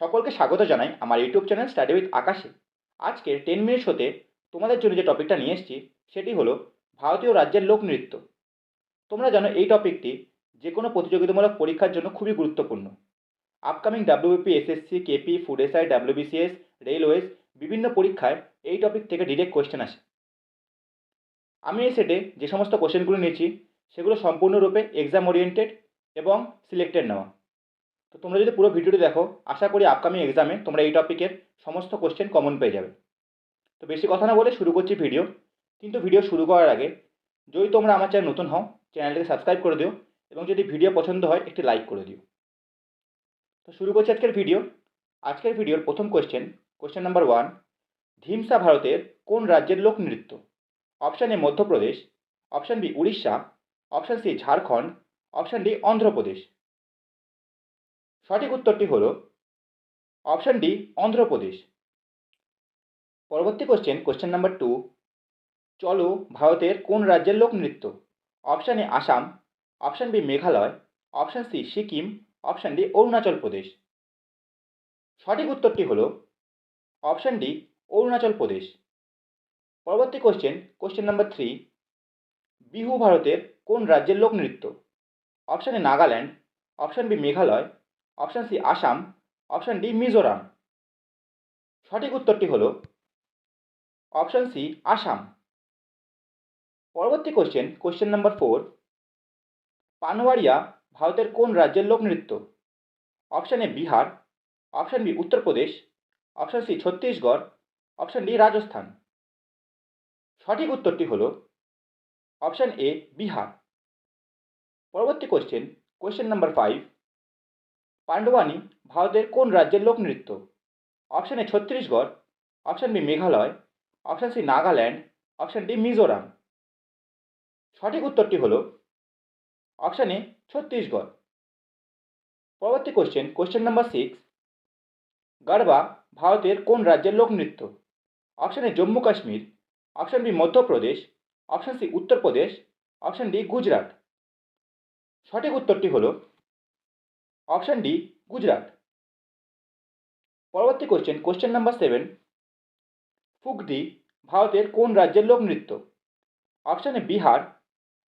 সকলকে স্বাগত জানাই আমার ইউটিউব চ্যানেল স্টাডি উইথ আকাশে। আজকের টেন মিনিটস হতে তোমাদের জন্য যে টপিকটা নিয়ে এসেছি, সেটি হলো ভারতীয় রাজ্যের লোকনৃত্য তোমরা জানো এই টপিকটি যে কোনো প্রতিযোগিতামূলক পরীক্ষার জন্য খুবই গুরুত্বপূর্ণ। Upcoming WBP SSC KP food SI WBCS railways বিভিন্ন পরীক্ষায় এই টপিক থেকে ডিরেক্ট কোয়েশ্চেন আসে। আমি এই সেটে যে সমস্ত কোশ্চেনগুলো নিয়েছি, সেগুলো সম্পূর্ণরূপে এক্সাম ওরিয়েন্টেড এবং সিলেক্টেড নেওয়া। তো তোমরা যদি পুরো ভিডিওটি দেখো, আশা করি আপকামিং এক্সামে তোমরা এই টপিকের সমস্ত কোশ্চেন কমন পেয়ে যাবে। তো বেশি কথা না বলে শুরু করছি ভিডিও কিন্তু ভিডিও শুরু করার আগে, যদি তোমরা আমার চ্যানেল নতুন হও চ্যানেলটিকে সাবস্ক্রাইব করে দিও এবং যদি ভিডিও পছন্দ হয়, একটি লাইক করে দিও। তো শুরু করছি আজকের ভিডিও আজকের ভিডিওর প্রথম question question number one Dhimsa ভারতের কোন রাজ্যের লোক নৃত্য? Option A Madhya Pradesh option B Orissa option C Jharkhand option D Andhra Pradesh. সঠিক উত্তরটি হল অপশান ডি অন্ধ্রপ্রদেশ। পরবর্তী কোশ্চেন কোশ্চেন নাম্বার টু চলো ভারতের কোন রাজ্যের লোক নৃত্য? Option A Assam option B Meghalaya option C Sikkim option D Arunachal Pradesh. সঠিক উত্তরটি হল অপশান ডি অরুণাচল প্রদেশ। পরবর্তী question question number three Bihu ভারতের কোন রাজ্যের লোক নৃত্য? Option A Nagaland option B Meghalaya option C Assam, option D Mizoram. সঠিক উত্তরটি হল অপশান সি আসাম। পরবর্তী question question number four Panwariya ভারতের কোন রাজ্যের লোকনৃত্য option A Bihar, option B Uttar Pradesh, option C Chhattisgarh, option D Rajasthan. সঠিক উত্তরটি হল অপশান এ বিহার। পরবর্তী question question number five Pandavani ভারতের কোন রাজ্যের লোক নৃত্য? Option A Chhattisgarh option B Meghalaya option C Nagaland option D Mizoram. সঠিক উত্তরটি হল অপশান এ ছত্তিশগড়। পরবর্তী question question number six Garba ভারতের কোন রাজ্যের লোক নৃত্য? Option A Jammu Kashmir option B Madhya Pradesh option C Uttar Pradesh option D Gujarat. সঠিক উত্তরটি হল অপশান ডি গুজরাট পরবর্তী question question number seven Fugdi ভারতের কোন রাজ্যের লোক নৃত্য? Option A Bihar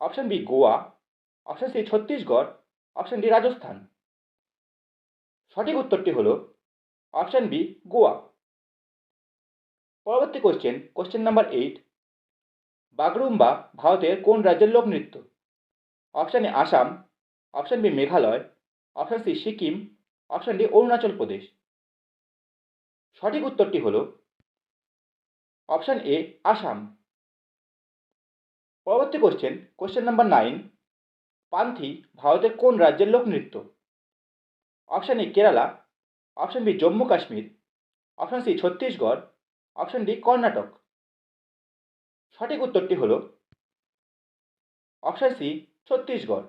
option B Goa option C Chhattisgarh option D Rajasthan সঠিক উত্তরটি হল অপশান বি গোয়া পরবর্তী question question number eight Bagurumba ভারতের কোন রাজ্যের লোক নৃত্য? Option A Assam option B Meghalaya option C Sikkim, option D Arunachal Pradesh. সঠিক উত্তরটি হল অপশান এ আসাম। পরবর্তী question question number nine Panthi ভারতের কোন রাজ্যের লোক নৃত্য? Option A Kerala, option B Jammu Kashmir, option C Chhattisgarh, option D Karnataka. সঠিক উত্তরটি হল অপশান সি ছত্তিশগড়।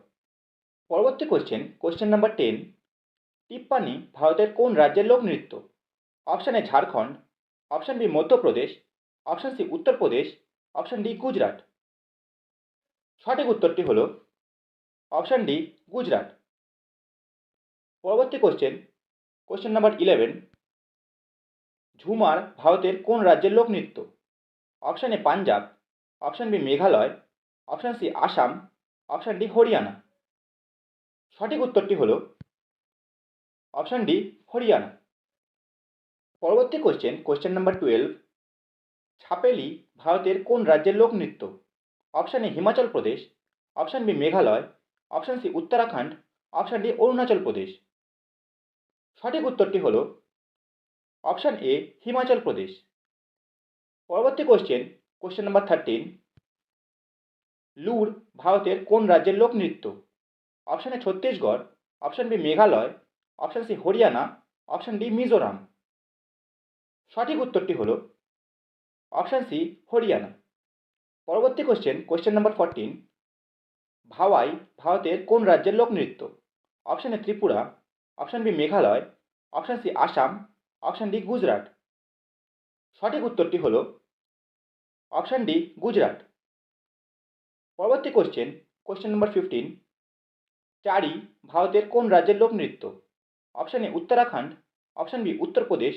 পরবর্তী question question number ten Tippani ভারতের কোন রাজ্যের লোক নৃত্য? Option A Jharkhand option B Madhya Pradesh option C Uttar Pradesh option D Gujarat. সঠিক উত্তরটি হল অপশান ডি গুজরাট। পরবর্তী question question number eleven Jhumar ভারতের কোন রাজ্যের লোক নৃত্য? Option A Punjab option B Meghalaya option C Assam option D Haryana. সঠিক উত্তরটি হল অপশান ডি, হরিয়ানা। পরবর্তী question question number twelve Chhapeli ভারতের কোন রাজ্যের লোক নৃত্য? Option A Himachal Pradesh, option B Meghalaya, option C Uttarakhand, option D Arunachal Pradesh. সঠিক উত্তরটি হল অপশান এ হিমাচল প্রদেশ। পরবর্তী question question number thirteen Loor ভারতের কোন রাজ্যের লোক নৃত্য? Option A Chhattisgarh option B Meghalaya option C Haryana option D Mizoram সঠিক উত্তরটি হল অপশান সি হরিয়ানা পরবর্তী question question number fourteen Bhawai ভারতের কোন রাজ্যের লোক নৃত্য? Option A Tripura. Option B Meghalaya option C Assam option D Gujarat সঠিক উত্তরটি হল অপশান ডি গুজরাট পরবর্তী কোশ্চেন কোশ্চেন নাম্বার ফিফটিন চারি ভারতের কোন রাজ্যের লোক নৃত্য? Option A Uttarakhand option B Uttar Pradesh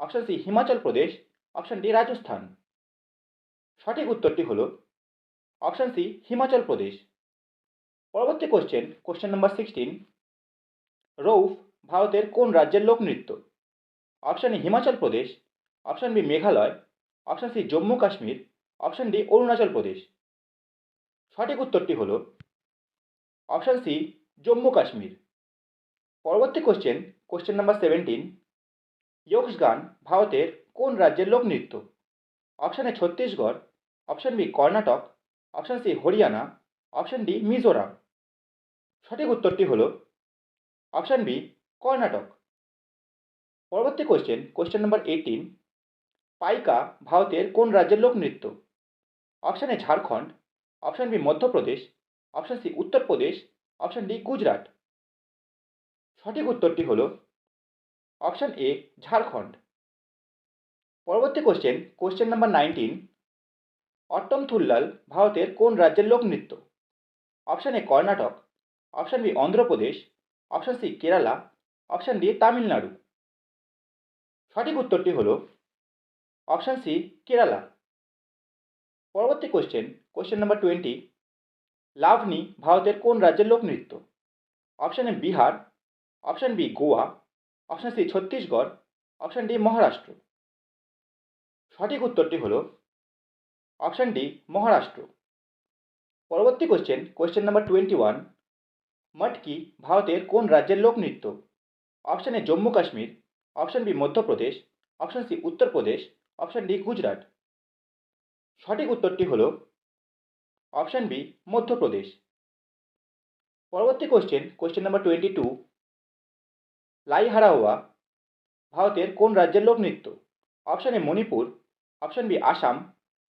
option C Himachal Pradesh option D Rajasthan. সঠিক উত্তরটি হল অপশান সি হিমাচল প্রদেশ। পরবর্তী question question number sixteen Rouf ভারতের কোন রাজ্যের লোকনৃত্য option A Himachal Pradesh option B Meghalaya option C Jammu Kashmir option D Arunachal Pradesh. সঠিক উত্তরটি হল অপশান সি জম্মু কাশ্মীর। পরবর্তী কোশ্চেন কোশ্চেন নাম্বার সেভেন্টিন ইয়োগস গান ভারতের কোন রাজ্যের লোকনৃত্য? Option A Chhattisgarh option B Karnataka option C Haryana option D Mizoram সঠিক উত্তরটি হল অপশান বি কর্ণাটক পরবর্তী question question number eighteen Paika ভারতের কোন রাজ্যের লোকনৃত্য? Option A Jharkhand option B Madhya Pradesh option C Uttar Pradesh option D Gujarat সঠিক উত্তরটি হল অপশান এ ঝাড়খণ্ড পরবর্তী question question number nineteen Ottam Thullal ভারতের কোন রাজ্যের লোকনৃত্য option A Karnataka. Option B Andhra Pradesh. Option C Kerala. Option D Tamil Nadu. সঠিক উত্তরটি হল অপশান সি কেরালা। পরবর্তী question question number twenty Lavani ভারতের কোন রাজ্যের লোকনৃত্য option A Bihar option B Goa option C Chhattisgarh option D Maharashtra. সঠিক উত্তরটি হল অপশান ডি মহারাষ্ট্র। পরবর্তী question question number twenty one Matki ভারতের কোন রাজ্যের লোকনৃত্য option A Jammu Kashmir option B Madhya Pradesh option C Uttar Pradesh option D Gujarat. সঠিক উত্তরটি হল অপশান বি মধ্যপ্রদেশ পরবর্তী question question number twenty two Lai Haraoba ভারতের কোন রাজ্যের লোকনৃত্য option A Manipur option B Assam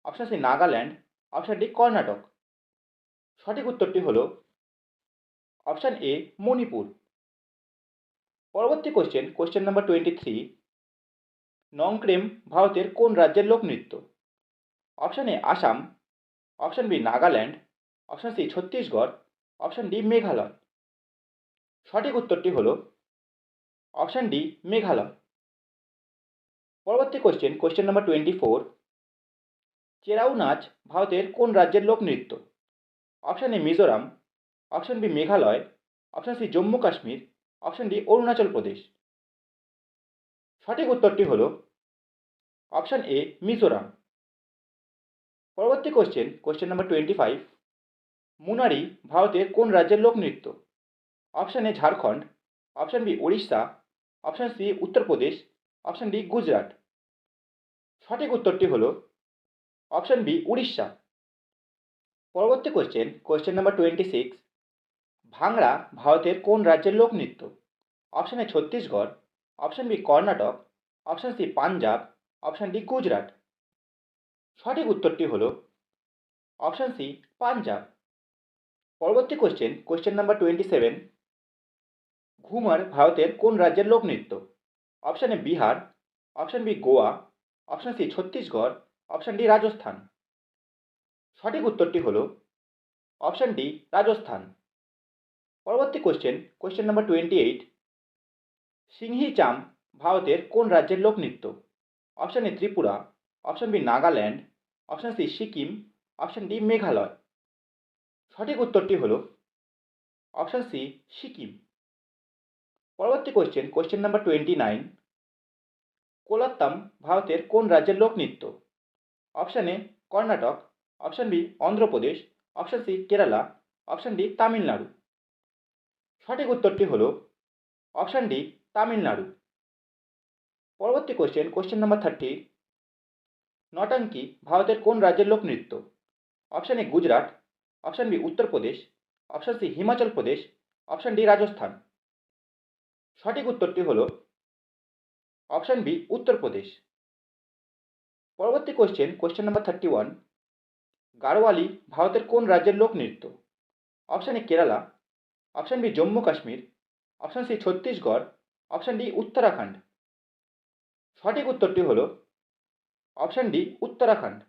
option C Nagaland option D Karnataka সঠিক উত্তরটি হল অপশান এ মণিপুর পরবর্তী question question number twenty three Nongkrem ভারতের কোন রাজ্যের লোকনৃত্য option A Assam option B Nagaland option C Chhattisgarh option D Meghalaya সঠিক উত্তরটি হল অপশান ডি মেঘালয় পরবর্তী question question number twenty four Cheraw নাচ ভারতের কোন রাজ্যের লোকনৃত্য option A Mizoram option B Meghalaya option C Jammu Kashmir option D Arunachal Pradesh সঠিক উত্তরটি হল অপশান এ মিজোরাম পরবর্তী question question number twenty five Munari ভারতের কোন রাজ্যের লোকনৃত্য option A Jharkhand option B Orissa option C Uttar Pradesh option D Gujarat. সঠিক উত্তরটি হল অপশান বি উড়িষ্যা। পরবর্তী question question number twenty six ভাংড়া ভারতের কোন রাজ্যের লোকনৃত্য option A Chhattisgarh option B Karnataka option C Punjab option D Gujarat. সঠিক উত্তরটি হল অপশান সি পাঞ্জাব পরবর্তী question question number twenty seven Ghoomar ভারতের কোন রাজ্যের লোকনৃত্য option A Bihar. Option B Goa. Option C Chhattisgarh. Option D Rajasthan. সঠিক উত্তরটি হল অপশান ডি রাজস্থান। পরবর্তী question question number twenty eight Singhi Chham ভারতের কোন রাজ্যের লোকনৃত্য option A Tripura. Option B Nagaland, option C Sikkim, option D Meghalaya. সঠিক উত্তরটি হল অপশান সি সিকিম। পরবর্তী question question number twenty nine Kolattam ভারতের কোন রাজ্যের লোকনৃত্য? Option A Karnataka, option B Andhra Pradesh, option C Kerala, option D Tamil Nadu. সঠিক উত্তরটি হল অপশান ডি তামিলনাড়ু। পরবর্তী question question number thirty Nautanki ভারতের কোন রাজ্যের লোকনৃত্য option A Gujarat, option B Uttar Pradesh option C Himachal Pradesh, option D Rajasthan. সঠিক উত্তরটি হল অপশান বি উত্তরপ্রদেশ পরবর্তী question question number thirty one Garhwali ভারতের কোন রাজ্যের লোকনৃত্য option A Kerala, option B Jammu Kashmir, option C Chhattisgarh, option D Uttarakhand. সঠিক উত্তরটি হল অপশান ডি উত্তরাখণ্ড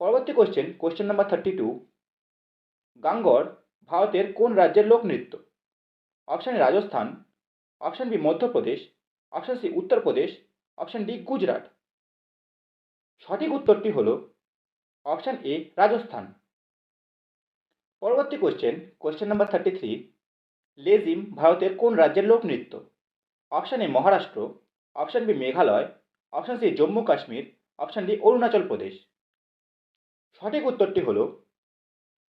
পরবর্তী question question number thirty two Gangor ভারতের কোন রাজ্যের লোকনৃত্য option A Rajasthan option B Madhya Pradesh option C Uttar Pradesh option D Gujarat সঠিক উত্তরটি হল অপশান এ রাজস্থান পরবর্তী question question number thirty three Lezim ভারতের কোন রাজ্যের লোকনৃত্য option A Maharashtra option B Meghalaya option C Jammu Kashmir option D Arunachal Pradesh সঠিক উত্তরটি হল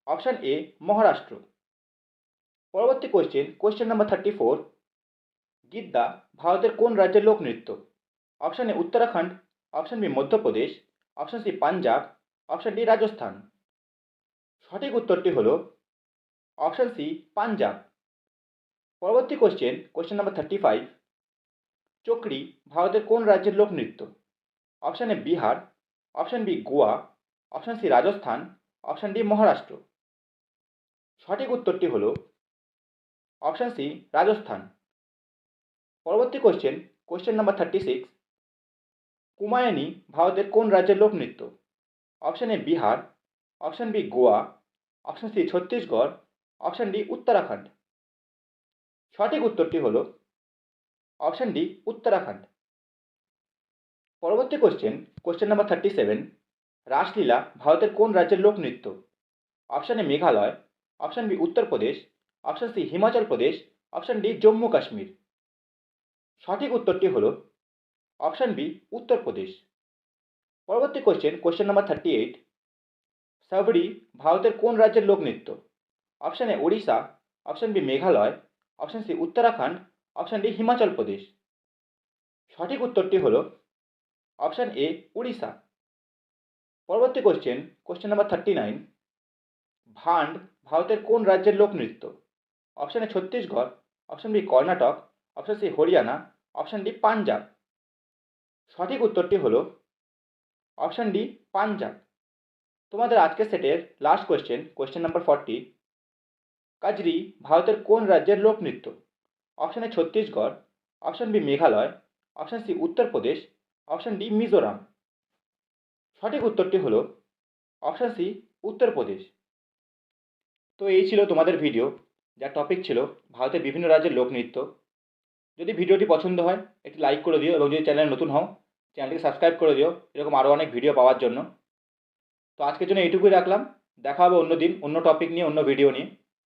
অপশান এ মহারাষ্ট্র পরবর্তী question question number thirty four Giddha, ভারতের কোন রাজ্যের লোকনৃত্য option A Uttarakhand option B Madhya Pradesh option C Punjab option D Rajasthan. সঠিক উত্তরটি হল অপশান সি পাঞ্জাব। পরবর্তী question question number thirty five Chakri ভারতের কোন রাজ্যের লোকনৃত্য option A Bihar option B Goa option C Rajasthan option D Maharashtra. সঠিক উত্তরটি হল অপশান সি রাজস্থান। পরবর্তী question question number thirty six Kumaoni ভারতের কোন রাজ্যের লোকনৃত্য option A Bihar option B Goa option C Chhattisgarh option D Uttarakhand. সঠিক উত্তরটি হল অপশান ডি উত্তরাখণ্ড পরবর্তী question question number thirty seven Raslila ভারতের কোন রাজ্যের লোকনৃত্য option A Meghalaya option B Uttar Pradesh option C Himachal Pradesh option D Jammu Kashmir সঠিক উত্তরটি হল অপশান বি উত্তরপ্রদেশ পরবর্তী question question number thirty eight Sabri ভারতের কোন রাজ্যের লোকনৃত্য option A Odisha option B Meghalaya option C Uttarakhand option D Himachal Pradesh সঠিক উত্তরটি হল অপশান এ উড়িষ্যা পরবর্তী question question number thirty nine Bhand ভারতের কোন রাজ্যের লোকনৃত্য option A Chhattisgarh. Option B Karnataka. Option C Haryana. Option D Punjab. সঠিক উত্তরটি হল অপশান ডি পাঞ্জাব। তোমাদের আজকের সেটের last question question number forty Kajri, ভারতের কোন রাজ্যের লোকনৃত্য option A Chhattisgarh option B Meghalaya option C Uttar Pradesh option D Mizoram সঠিক উত্তরটি হল অপশান সি উত্তরপ্রদেশ তো এই ছিল তোমাদের ভিডিও যার টপিক ছিল ভারতের বিভিন্ন রাজ্যের লোকনৃত্য যদি ভিডিওটি পছন্দ হয়, একটি লাইক করে দিও এবং যদি চ্যানেল নতুন হও চ্যানেলটিকে সাবস্ক্রাইব করে দিও। এরকম আরও অনেক ভিডিও পাওয়ার জন্য। তো আজকের জন্য এইটুকুই রাখলাম। দেখা হবে অন্য দিন অন্য টপিক নিয়ে, অন্য ভিডিও নিয়ে।